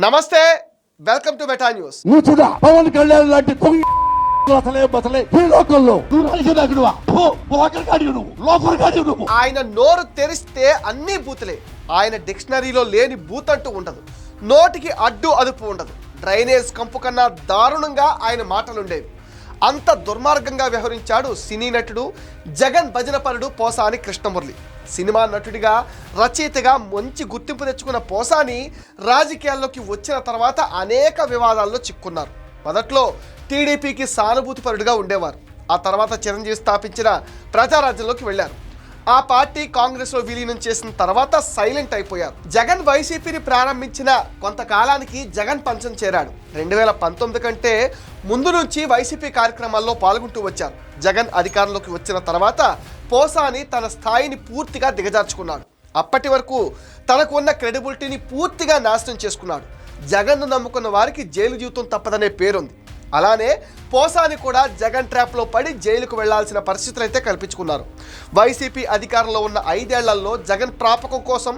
నమస్తే welcome to meta news నీచుడా పవన్ కళ్యాణ్ లాంటి దొంగ అసలే బసలే ఈ లోకంలో. నువ్వు రాజకీయ పోకరికాడి నువ్వు లోపలికాడి నువ్వు. ఆయన నోరు తెరిస్తే అన్ని బూతులే. ఆయన డిక్షనరీలో లేని బూత్ అంటూ ఉండదు. నోటికి అడ్డు అదుపు ఉండదు. డ్రైనేజ్ కంపు కన్నా దారుణంగా ఆయన మాటలుండేవి. అంత దుర్మార్గంగా వ్యవహరించాడు సినీ నటుడు జగన్ భజనపరుడు పోసాని కృష్ణమురళి. సినిమా నటుడిగా రచయితగా మంచి గుర్తింపు తెచ్చుకున్న పోసాని రాజకీయాల్లోకి వచ్చిన తర్వాత అనేక వివాదాల్లో చిక్కున్నారు. మొదట్లో టీడీపీకి సానుభూతిపరుడుగా ఉండేవారు. ఆ తర్వాత చిరంజీవి స్థాపించిన ప్రజారాజ్యంలోకి వెళ్ళారు. ఆ పార్టీ కాంగ్రెస్లో విలీనం చేసిన తర్వాత సైలెంట్ అయిపోయారు. జగన్ వైసీపీని ప్రారంభించిన కొంతకాలానికి జగన్ పంచం చేరాడు. రెండు వేల పంతొమ్మిది కంటే ముందు నుంచి వైసీపీ కార్యక్రమాల్లో పాల్గొంటూ వచ్చారు. జగన్ అధికారంలోకి వచ్చిన తర్వాత పోసాని తన స్థాయిని పూర్తిగా దిగజార్చుకున్నాడు. అప్పటి వరకు తనకు ఉన్న క్రెడిబిలిటీని పూర్తిగా నాశనం చేసుకున్నాడు. జగన్ను నమ్ముకున్న వారికి జైలు జీవితం తప్పదనే పేరుంది. అలానే పోసాని కూడా జగన్ ట్రాప్లో పడి జైలుకు వెళ్ళాల్సిన పరిస్థితులు అయితే కల్పించుకున్నారు. వైసీపీ అధికారంలో ఉన్న ఐదేళ్ళలో జగన్ ప్రాపకం కోసం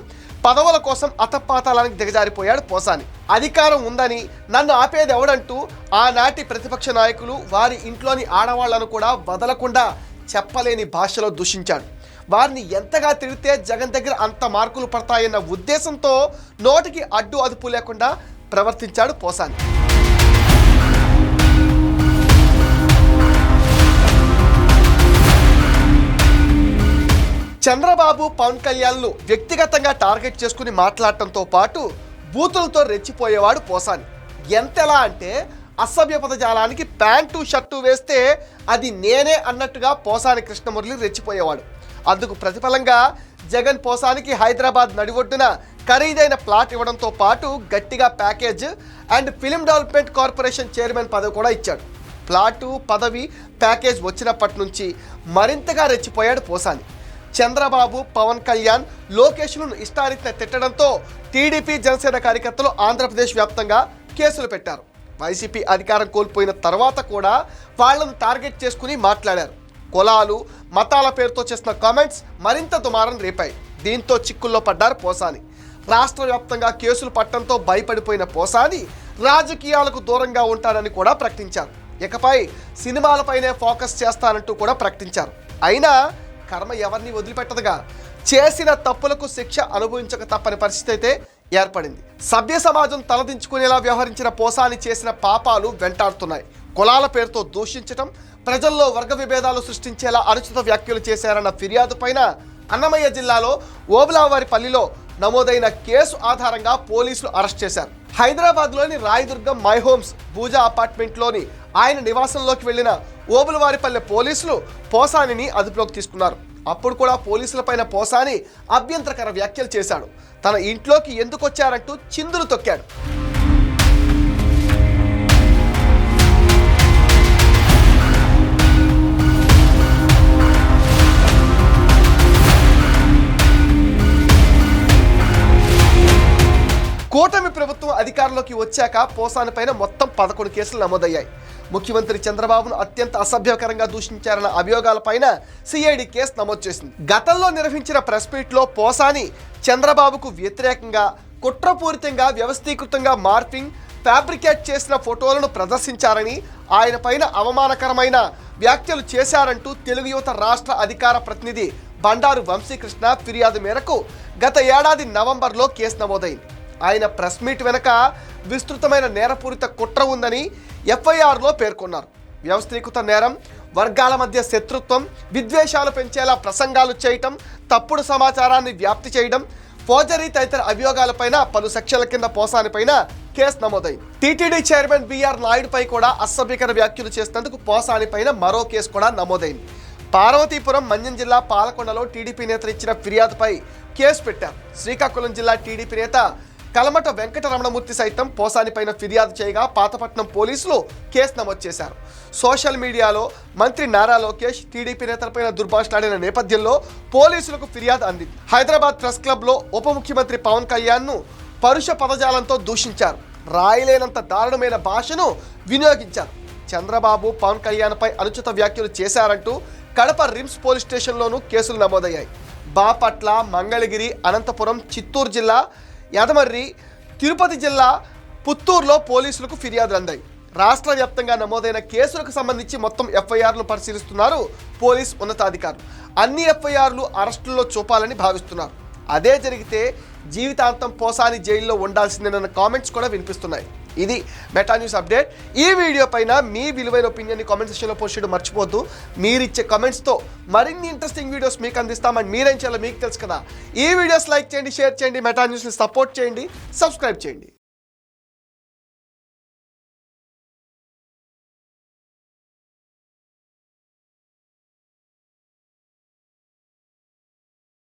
పదవుల కోసం అతపాతాలానికి దిగజారిపోయాడు పోసాని. అధికారం ఉందని నన్ను ఆపేది ఎవడంటూ ఆనాటి ప్రతిపక్ష నాయకులు వారి ఇంట్లోని ఆడవాళ్ళను కూడా వదలకుండా చెప్పలేని భాషలో దూషించాడు. వారిని ఎంతగా తిడితే జగన్ దగ్గర అంత మార్కులు పడతాయన్న ఉద్దేశంతో నోటికి అడ్డు అదుపు లేకుండా ప్రవర్తించాడు పోసాని. చంద్రబాబు పవన్ కళ్యాణ్లు వ్యక్తిగతంగా టార్గెట్ చేసుకుని మాట్లాడటంతో పాటు బూతులతో రెచ్చిపోయేవాడు పోసాని. ఎంతెలా అంటే అసభ్య పదజాలానికి ప్యాంటు షర్టు వేస్తే అది నేనే అన్నట్టుగా పోసాని కృష్ణమురళి రెచ్చిపోయేవాడు. అందుకు ప్రతిఫలంగా జగన్ పోసానికి హైదరాబాద్ నడివొడ్డున ఖరీదైన ప్లాట్ ఇవ్వడంతో పాటు గట్టిగా package and film development corporation chairman పదవి కూడా ఇచ్చాడు. ప్లాటు పదవి ప్యాకేజ్ వచ్చినప్పటి నుంచి మరింతగా రెచ్చిపోయాడు పోసాని. చంద్రబాబు పవన్ కళ్యాణ్ లోకేష్లను ఇష్టారీతిన తిట్టడంతో టీడీపీ జనసేన కార్యకర్తలు ఆంధ్రప్రదేశ్ వ్యాప్తంగా కేసులు పెట్టారు. వైసీపీ అధికారం కోల్పోయిన తర్వాత కూడా వాళ్ళను టార్గెట్ చేసుకుని మాట్లాడారు. కులాలు మతాల పేరుతో చేసిన కామెంట్స్ మరింత దుమారం రేపాయి. దీంతో చిక్కుల్లో పడ్డారు పోసాని. రాష్ట్ర వ్యాప్తంగా కేసులు పట్టడంతో భయపడిపోయిన పోసాని రాజకీయాలకు దూరంగా ఉంటారని కూడా ప్రకటించారు. ఇకపై సినిమాలపైనే ఫోకస్ చేస్తానంటూ కూడా ప్రకటించారు. అయినా కర్మ ఎవరిని వదిలిపెట్టదుగా? చేసిన తప్పులకు శిక్ష అనుభవించక తప్పని పరిస్థితి అయితే ఏర్పడింది. సభ్య సమాజం తలదించుకునేలా వ్యవహరించిన పోసాని చేసిన పాపాలు వెంటాడుతున్నాయి. కులాల పేరుతో దూషించటం ప్రజల్లో వర్గ విభేదాలు సృష్టించేలా అనుచిత వ్యాఖ్యలు చేశారన్న ఫిర్యాదు పైన అన్నమయ్య జిల్లాలో ఓబులావారిపల్లిలో నమోదైన కేసు ఆధారంగా పోలీసులు అరెస్ట్ చేశారు. హైదరాబాద్లోని రాయదుర్గం మై హోమ్స్ పూజా అపార్ట్మెంట్లోని ఆయన నివాసంలోకి వెళ్ళిన ఓబులవారిపల్లె పోలీసులు పోసానిని అదుపులోకి తీసుకున్నారు. అప్పుడు కూడా పోలీసులపైన పోసాని అభ్యంతరకర వ్యాఖ్యలు చేశాడు. తన ఇంట్లోకి ఎందుకు వచ్చారంటూ చిందులు తొక్కాడు. కూటమి ప్రభుత్వం అధికారంలోకి వచ్చాక పోసాని పైన మొత్తం పదకొండు కేసులు నమోదయ్యాయి. ముఖ్యమంత్రి చంద్రబాబును అత్యంత అసభ్యకరంగా దూషించారన్న అభియోగాలపైన సిఐడి కేసు నమోదు చేసింది. గతంలో నిర్వహించిన ప్రెస్ మీట్లో పోసాని చంద్రబాబుకు వ్యతిరేకంగా కుట్రపూరితంగా వ్యవస్థీకృతంగా మార్పింగ్ ఫ్యాబ్రికేట్ చేసిన ఫోటోలను ప్రదర్శించారని ఆయన పైన అవమానకరమైన వ్యాఖ్యలు చేశారంటూ తెలుగు యువత రాష్ట్ర అధికార ప్రతినిధి బండారు వంశీకృష్ణ ఫిర్యాదు మేరకు గత ఏడాది నవంబర్లో కేసు నమోదైంది. ఆయన ప్రెస్ మీట్ వెనక విస్తృతమైన నేరపూరిత కుట్ర ఉందని ఎఫ్ఐఆర్లో పేర్కొన్నారు. వ్యవస్థీకృత నేరం వర్గాల మధ్య శత్రుత్వం విద్వేషాలు పెంచేలా ప్రసంగాలు చేయటం తప్పుడు సమాచారాన్ని వ్యాప్తి చేయడం ఫోర్జరీ తదితర అభియోగాలపైన పలు సెక్షన్ల కింద పోసానిపైన కేసు నమోదైంది. టీటీడీ చైర్మన్ బీఆర్ నాయుడుపై కూడా అసభ్యకర వ్యాఖ్యలు చేసినందుకు పోసానిపైన మరో కేసు కూడా నమోదైంది. పార్వతీపురం మన్యం జిల్లా పాలకొండలో టీడీపీ నేతలు ఇచ్చిన ఫిర్యాదుపై కేసు పెట్టారు. శ్రీకాకుళం జిల్లా టీడీపీ నేత కలమట వెంకటరమణమూర్తి సైతం పోసానిపైన ఫిర్యాదు చేయగా పాతపట్నం పోలీసులు కేసు నమోదు చేశారు. సోషల్ మీడియాలో మంత్రి నారా లోకేష్ టీడీపీ నేతలపైన దుర్భాషలాడిన నేపథ్యంలో పోలీసులకు ఫిర్యాదు అందింది. హైదరాబాద్ ప్రెస్ క్లబ్లో ఉప ముఖ్యమంత్రి పవన్ కళ్యాణ్ను పరుష పదజాలంతో దూషించారు. రాయలేనంత దారుణమైన భాషను వినియోగించారు. చంద్రబాబు పవన్ కళ్యాణ్పై అనుచిత వ్యాఖ్యలు చేశారంటూ కడప రిమ్స్ పోలీస్ స్టేషన్లోనూ కేసులు నమోదయ్యాయి. బాపట్ల మంగళగిరి అనంతపురం చిత్తూరు జిల్లా యాదమర్రి తిరుపతి జిల్లా పుత్తూరులో పోలీసులకు ఫిర్యాదులు అందాయి. రాష్ట్ర వ్యాప్తంగా నమోదైన కేసులకు సంబంధించి మొత్తం ఎఫ్ఐఆర్లు పరిశీలిస్తున్నారు పోలీస్ ఉన్నతాధికారులు. అన్ని ఎఫ్ఐఆర్లు అరెస్టుల్లో చూపాలని భావిస్తున్నారు. అదే జరిగితే జీవితాంతం పోసాని జైల్లో ఉండాల్సిందేనన్న కామెంట్స్ కూడా వినిపిస్తున్నాయి. ఇది మెటా న్యూస్ అప్డేట్ ఈ వీడియో పైన మీ విలువైన ఒపీనియన్ని కామెంట్ సెక్షన్లో పోస్ట్ చేయడం మర్చిపోద్దు మీరిచ్చే కామెంట్స్తో మరిన్ని ఇంట్రెస్టింగ్ వీడియోస్ మీకు అందిస్తామని మీరేం చేయాలో మీకు తెలుసు కదా. ఈ వీడియోస్ లైక్ చేయండి షేర్ చేయండి మెటా న్యూస్ని సపోర్ట్ చేయండి సబ్స్క్రైబ్ చేయండి.